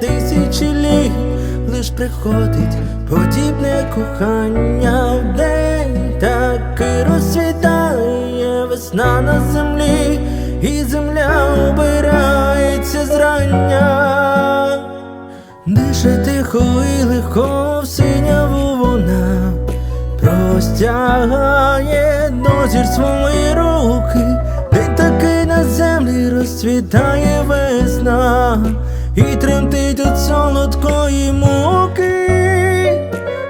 тисячі літ лиш приходить подібне кохання в день, так і розцвітає весна на землі, і земля обирається зрання. Дише тихо і легко в синяву вона простягає до зір свої руки, такий на землі розцвітає і тремтить від солодкої муки,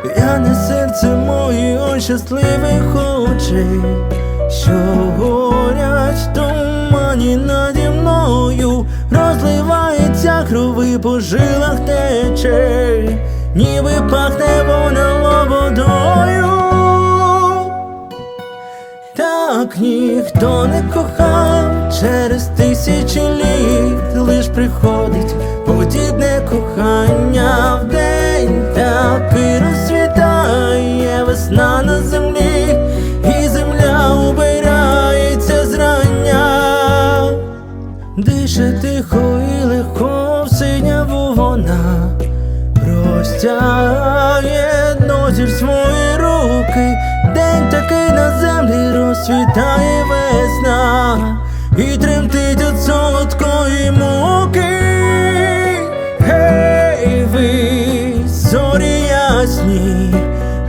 П'яне серце моє ой щасливих очей, що горять в тумані наді мною, розливається крови по жилах тече, ніби пахне вона лободою. Так ніхто не кохав через тисячі літ, лиш приходить подібне кохання в день, так і розцвітає. Весна на землі, і земля убирається зрання, дише тихо і легко синяву вона простягає. Нозір свої руки, день такий на землі розцвітає. Весна, Ви, зорі ясні,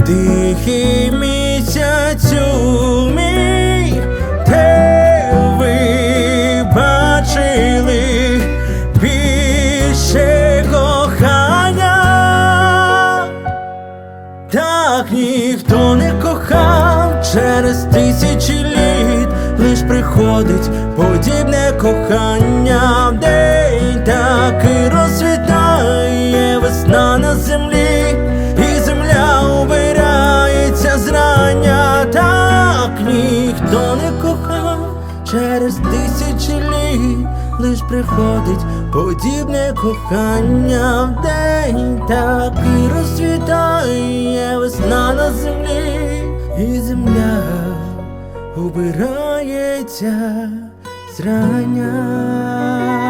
тихий місяцю мій, де ви бачили більше кохання. Так ніхто не кохав через тисячі літ, лиш приходить подібне кохання через тисячі літ, лиш приходить подібне кохання в день, так і розцвітає весна на землі, і земля убирається зрання.